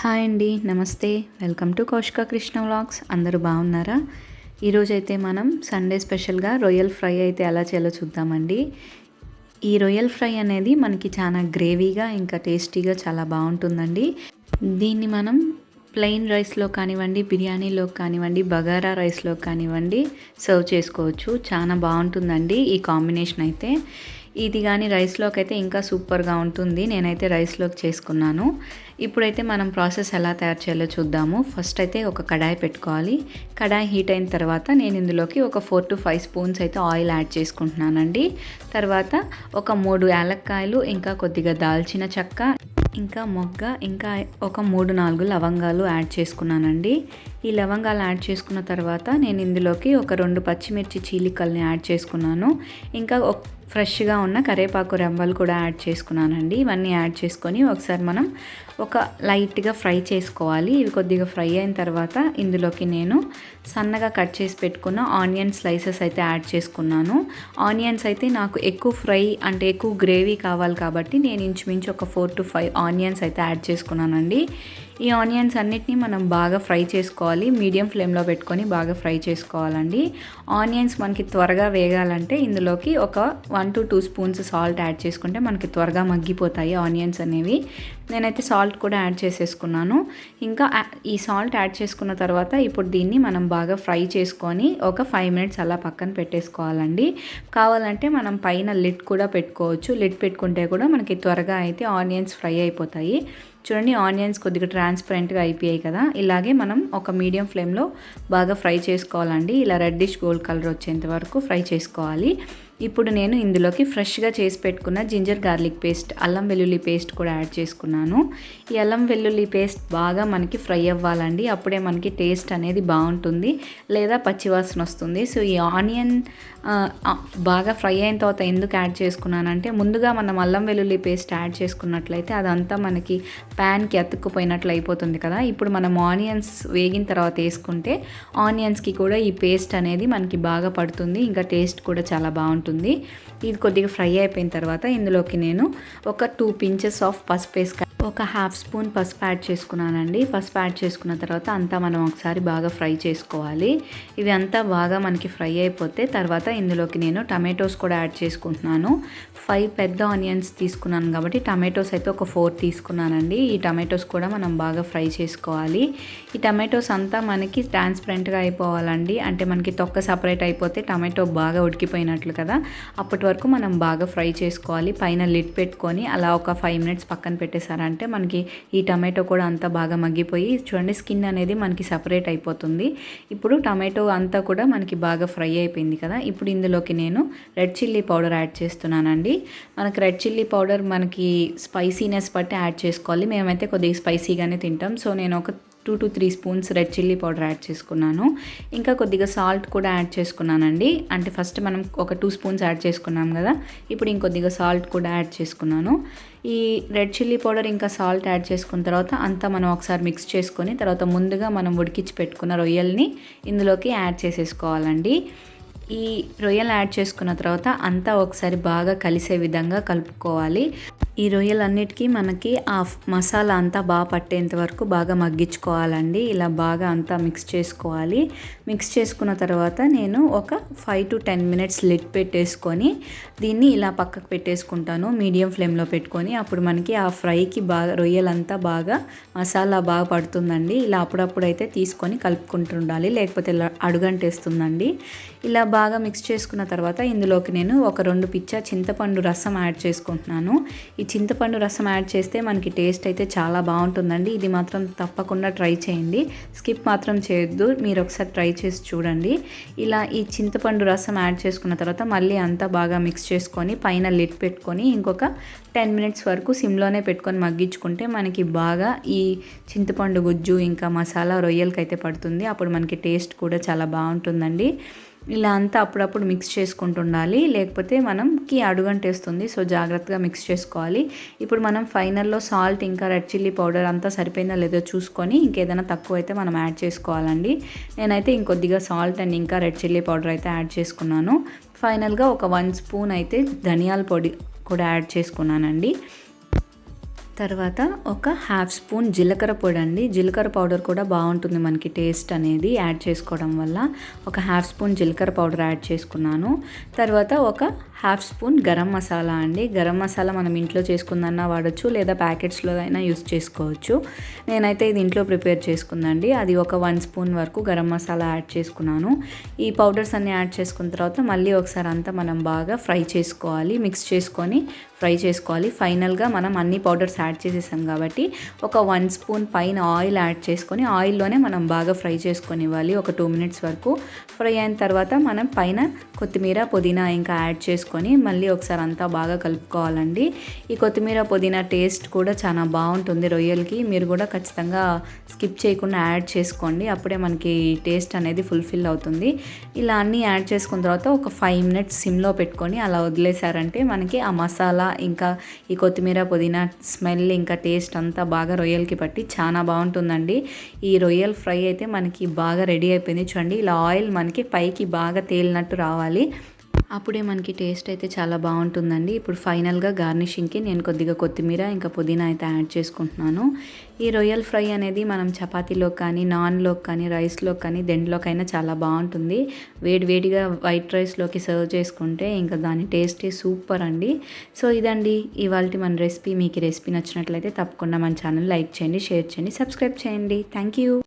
Hi అండి నమస్తే. Welcome to Kaushika Krishna vlogs. అందరూ బాగున్నారా? ఈరోజైతే మనం సండే స్పెషల్గా రొయ్యల్ ఫ్రై అయితే ఎలా చేయాలో చూద్దామండి. ఈ రొయ్యల్ ఫ్రై అనేది మనకి చాలా గ్రేవీగా ఇంకా టేస్టీగా చాలా బాగుంటుందండి. దీన్ని మనం ప్లెయిన్ రైస్లో కానివ్వండి బిర్యానీలో కానివ్వండి బగారా రైస్లో కానివ్వండి సర్వ్ చేసుకోవచ్చు. చాలా బాగుంటుందండి ఈ కాంబినేషన్ అయితే. ఇది కానీ రైస్లోకి అయితే ఇంకా సూపర్గా ఉంటుంది. నేనైతే రైస్లోకి చేసుకున్నాను. ఇప్పుడైతే మనం ప్రాసెస్ ఎలా తయారు చేయాలో చూద్దాము. ఫస్ట్ అయితే ఒక కడాయి పెట్టుకోవాలి. కడాయి హీట్ అయిన తర్వాత నేను ఇందులోకి ఒక ఫోర్ టు ఫైవ్ స్పూన్స్ అయితే ఆయిల్ యాడ్ చేసుకుంటున్నానండి. తర్వాత ఒక మూడు యాలక్కాయలు ఇంకా కొద్దిగా దాల్చిన చెక్క ఇంకా మొగ్గ ఇంకా ఒక మూడు నాలుగు లవంగాలు యాడ్ చేసుకున్నానండి. ఈ లవంగాలు యాడ్ చేసుకున్న తర్వాత నేను ఇందులోకి ఒక రెండు పచ్చిమిర్చి చీలికల్ని యాడ్ చేసుకున్నాను. ఇంకా ఫ్రెష్గా ఉన్న కరేపాకు రెమ్మలు కూడా యాడ్ చేసుకున్నానండి. ఇవన్నీ యాడ్ చేసుకొని ఒకసారి మనం ఒక లైట్గా ఫ్రై చేసుకోవాలి. ఇవి కొద్దిగా ఫ్రై అయిన తర్వాత ఇందులోకి నేను సన్నగా కట్ చేసి పెట్టుకున్న ఆనియన్ స్లైసెస్ అయితే యాడ్ చేసుకున్నాను. ఆనియన్స్ అయితే నాకు ఎక్కువ ఫ్రై అంటే ఎక్కువ గ్రేవీ కావాలి కాబట్టి నేను ఇంచుమించు ఒక ఫోర్ టు ఫైవ్ ఆనియన్స్ అయితే యాడ్ చేసుకున్నానండి. ఈ ఆనియన్స్ అన్నిటిని మనం బాగా ఫ్రై చేసుకోవాలి. మీడియం ఫ్లేమ్లో పెట్టుకొని బాగా ఫ్రై చేసుకోవాలండి. ఆనియన్స్ మనకి త్వరగా వేగాలంటే ఇందులోకి ఒక one to two spoons salt add చేసుకుంటే మనకి త్వరగా మగ్గిపోతాయి ఆనియన్స్ అనేవి. నేనైతే సాల్ట్ కూడా యాడ్ చేసేసుకున్నాను. ఇంకా ఈ సాల్ట్ యాడ్ చేసుకున్న తర్వాత ఇప్పుడు దీన్ని మనం బాగా ఫ్రై చేసుకొని ఒక ఫైవ్ మినిట్స్ అలా పక్కన పెట్టేసుకోవాలండి. కావాలంటే మనం పైన లిడ్ కూడా పెట్టుకోవచ్చు. లిడ్ పెట్టుకుంటే కూడా మనకి త్వరగా అయితే ఆనియన్స్ ఫ్రై అయిపోతాయి. చూడండి ఆనియన్స్ కొద్దిగా ట్రాన్స్పరెంట్గా అయిపోయాయి కదా. ఇలాగే మనం ఒక మీడియం ఫ్లేమ్లో బాగా ఫ్రై చేసుకోవాలండి. ఇలా రెడ్డిష్ గోల్డ్ కలర్ వచ్చేంత వరకు ఫ్రై చేసుకోవాలి. ఇప్పుడు నేను ఇందులోకి ఫ్రెష్గా చేసి పెట్టుకున్న జింజర్ గార్లిక్ పేస్ట్ అల్లం వెల్లుల్లి పేస్ట్ కూడా యాడ్ చేసుకున్నాను. ఈ అల్లం వెల్లుల్లి పేస్ట్ బాగా మనకి ఫ్రై అవ్వాలండి. అప్పుడే మనకి టేస్ట్ అనేది బాగుంటుంది లేదా పచ్చివాసన వస్తుంది. సో ఈ ఆనియన్ బాగా ఫ్రై అయిన తర్వాత ఎందుకు యాడ్ చేసుకున్నానంటే ముందుగా మనం అల్లం వెల్లుల్లి పేస్ట్ యాడ్ చేసుకున్నట్లయితే అదంతా మనకి ప్యాన్కి అతుక్కుపోయినట్లు అయిపోతుంది కదా. ఇప్పుడు మనం ఆనియన్స్ వేగిన తర్వాత వేసుకుంటే ఆనియన్స్కి కూడా ఈ పేస్ట్ అనేది మనకి బాగా పడుతుంది. ఇంకా టేస్ట్ కూడా చాలా బాగుంటుంది. ఇది కొద్దిగా ఫ్రై అయిపోయిన తర్వాత ఇందులోకి నేను ఒక టూ పించెస్ ఆఫ్ పసుపు వేసుక ఒక హాఫ్ స్పూన్ పసుపు యాడ్ చేసుకున్నానండి. పసుపు యాడ్ చేసుకున్న తర్వాత అంతా మనం ఒకసారి బాగా ఫ్రై చేసుకోవాలి. ఇవి అంతా బాగా మనకి ఫ్రై అయిపోతే తర్వాత ఇందులోకి నేను టమాటోస్ కూడా యాడ్ చేసుకుంటున్నాను. ఫైవ్ పెద్ద ఆనియన్స్ తీసుకున్నాను కాబట్టి టమాటోస్ అయితే ఒక ఫోర్ తీసుకున్నానండి. ఈ టమాటోస్ కూడా మనం బాగా ఫ్రై చేసుకోవాలి. ఈ టమాటోస్ అంతా మనకి ట్రాన్స్పరెంట్గా అయిపోవాలండి. అంటే మనకి తొక్క సపరేట్ అయిపోతే టమాటో బాగా ఉడికిపోయినట్లు కదా. అప్పటి వరకు మనం బాగా ఫ్రై చేసుకోవాలి. పైన లిడ్ పెట్టుకొని అలా ఒక ఫైవ్ మినిట్స్ పక్కన పెట్టేసారండి అంటే మనకి ఈ టమాటో కూడా అంతా బాగా మగ్గిపోయి చూడండి స్కిన్ అనేది మనకి సపరేట్ అయిపోతుంది. ఇప్పుడు టమాటో అంతా కూడా మనకి బాగా ఫ్రై అయిపోయింది కదా. ఇప్పుడు ఇందులోకి నేను రెడ్ చిల్లీ పౌడర్ యాడ్ చేస్తున్నానండి. మనకి రెడ్ చిల్లీ పౌడర్ మనకి స్పైసీనెస్ బట్టి యాడ్ చేసుకోవాలి. మేమైతే కొద్దిగా స్పైసీగానే తింటాం. సో నేను ఒక two to three spoons red chilli powder add చేసుకున్నాను. ఇంకా కొద్దిగా సాల్ట్ కూడా యాడ్ చేసుకున్నానండి. అంటే ఫస్ట్ మనం ఒక టూ స్పూన్స్ యాడ్ చేసుకున్నాం కదా ఇప్పుడు ఇంకొద్దిగా సాల్ట్ కూడా యాడ్ చేసుకున్నాను. ఈ రెడ్ చిల్లీ పౌడర్ ఇంకా సాల్ట్ యాడ్ చేసుకున్న తర్వాత అంతా మనం ఒకసారి మిక్స్ చేసుకొని తర్వాత ముందుగా మనం ఉడికించి పెట్టుకున్న రొయ్యల్ని ఇందులోకి యాడ్ చేసేసుకోవాలండి. ఈ రొయ్యలు యాడ్ చేసుకున్న తర్వాత అంతా ఒకసారి బాగా కలిసే విధంగా కలుపుకోవాలి. ఈ రొయ్యలన్నిటికీ మనకి ఆ మసాలా అంతా బాగా పట్టేంత వరకు బాగా మగ్గించుకోవాలండి. ఇలా బాగా అంతా మిక్స్ చేసుకోవాలి. మిక్స్ చేసుకున్న తర్వాత నేను ఒక five to ten minutes lid పెట్టేసుకొని దీన్ని ఇలా పక్కకు పెట్టేసుకుంటాను. మీడియం ఫ్లేమ్లో పెట్టుకొని అప్పుడు మనకి ఆ ఫ్రైకి బాగా రొయ్యలంతా బాగా మసాలా బాగా పడుతుందండి. ఇలా అప్పుడప్పుడు అయితే తీసుకొని కలుపుకుంటుండాలి. లేకపోతే అడుగంటేస్తుందండి. ఇలా బాగా మిక్స్ చేసుకున్న తర్వాత ఇందులోకి నేను ఒక రెండు పిచ్చ చింతపండు రసం యాడ్ చేసుకుంటున్నాను. ఈ చింతపండు రసం యాడ్ చేస్తే మనకి టేస్ట్ అయితే చాలా బాగుంటుందండి. ఇది మాత్రం తప్పకుండా ట్రై చేయండి. స్కిప్ మాత్రం చేయొద్దు. మీరు ఒకసారి ట్రై చేసి చూడండి. ఇలా ఈ చింతపండు రసం యాడ్ చేసుకున్న తర్వాత మళ్ళీ అంతా బాగా మిక్స్ చేసుకొని పైన లిడ్ పెట్టుకొని ఇంకొక టెన్ మినిట్స్ వరకు సిమ్లోనే పెట్టుకొని మగ్గించుకుంటే మనకి బాగా ఈ చింతపండు గుజ్జు ఇంకా మసాలా రొయ్యలకైతే పడుతుంది. అప్పుడు మనకి టేస్ట్ కూడా చాలా బాగుంటుందండి. ఇలా అంతా అప్పుడప్పుడు మిక్స్ చేసుకుంటుండాలి. లేకపోతే మనకి అడుగంటేస్తుంది. సో జాగ్రత్తగా మిక్స్ చేసుకోవాలి. ఇప్పుడు మనం ఫైనల్లో సాల్ట్ ఇంకా రెడ్ చిల్లీ పౌడర్ అంతా సరిపోయిందా లేదో చూసుకొని ఇంకేదైనా తక్కువ అయితే మనం యాడ్ చేసుకోవాలండి. నేనైతే ఇంకొద్దిగా సాల్ట్ అండ్ ఇంకా రెడ్ చిల్లీ పౌడర్ అయితే యాడ్ చేసుకున్నాను. ఫైనల్గా ఒక వన్ స్పూన్ అయితే ధనియాల పొడి కూడా యాడ్ చేసుకున్నానండి. తర్వాత ఒక హాఫ్ స్పూన్ జీలకర్ర పొడి అండి జీలకర్ర పౌడర్ కూడా బాగుంటుంది మనకి టేస్ట్ అనేది యాడ్ చేసుకోవడం వల్ల. ఒక హాఫ్ స్పూన్ జీలకర్ర పౌడర్ యాడ్ చేసుకున్నాను. తర్వాత ఒక హాఫ్ స్పూన్ గరం మసాలా అండి. గరం మసాలా మనం ఇంట్లో చేసుకుందన్నా వాడచ్చు లేదా ప్యాకెట్స్లో అయినా యూస్ చేసుకోవచ్చు. నేనైతే ఇది ఇంట్లో ప్రిపేర్ చేసుకుందండి. అది ఒక వన్ స్పూన్ వరకు గరం మసాలా యాడ్ చేసుకున్నాను. ఈ పౌడర్స్ అన్నీ యాడ్ చేసుకున్న తర్వాత మళ్ళీ ఒకసారి అంతా మనం బాగా ఫ్రై చేసుకోవాలి. మిక్స్ చేసుకొని ఫ్రై చేసుకోవాలి. ఫైనల్గా మనం అన్ని పౌడర్స్ యాడ్ చేసేసాం కాబట్టి ఒక వన్ స్పూన్ పైన ఆయిల్ యాడ్ చేసుకొని ఆయిల్లోనే మనం బాగా ఫ్రై చేసుకొని ఇవ్వాలి ఒక టూ మినిట్స్ వరకు ఫ్రై అయిన తర్వాత మనం పైన కొత్తిమీర పుదీనా ఇంకా యాడ్ చేసుకొని మళ్ళీ ఒకసారి అంతా బాగా కలుపుకోవాలండి. ఈ కొత్తిమీర పుదీనా టేస్ట్ కూడా చాలా బాగుంటుంది రొయ్యలకి. మీరు కూడా ఖచ్చితంగా స్కిప్ చేయకుండా యాడ్ చేసుకోండి. అప్పుడే మనకి టేస్ట్ అనేది ఫుల్ఫిల్ అవుతుంది. ఇలా అన్నీ యాడ్ చేసుకున్న తర్వాత ఒక ఫైవ్ మినిట్స్ సిమ్లో పెట్టుకొని అలా వదిలేసారంటే మనకి ఆ మసాలా ఇంకా ఈ కొత్తిమీర పుదీనా స్మెల్ ఇంకా టేస్ట్ అంతా బాగా రొయ్యలకి పట్టి చాలా బాగుంటుందండి. ఈ రొయ్యల ఫ్రై అయితే మనకి బాగా రెడీ అయిపోయింది. చూడండి ఇలా ఆయిల్ మనకి పైకి బాగా తేలినట్టు రావాలి. అప్పుడే మనకి టేస్ట్ అయితే చాలా బాగుంటుందండి. ఇప్పుడు ఫైనల్గా గార్నిషింగ్కి నేను కొద్దిగా కొత్తిమీర ఇంకా పుదీనా అయితే యాడ్ చేసుకుంటున్నాను. ఈ రొయ్యల్ ఫ్రై అనేది మనం చపాతీలో కానీ నాన్లో కానీ రైస్లో కానీ దెండ్లోకైనా చాలా బాగుంటుంది. వేడి వేడిగా వైట్ రైస్లోకి సర్వ్ చేసుకుంటే ఇంకా దాని టేస్టే సూపర్ అండి. సో ఇదండి. ఇవాళ మన రెసిపీ. మీకు రెసిపీ నచ్చినట్లయితే తప్పకుండా మన ఛానల్ లైక్ చేయండి షేర్ చేయండి సబ్స్క్రైబ్ చేయండి. Thank you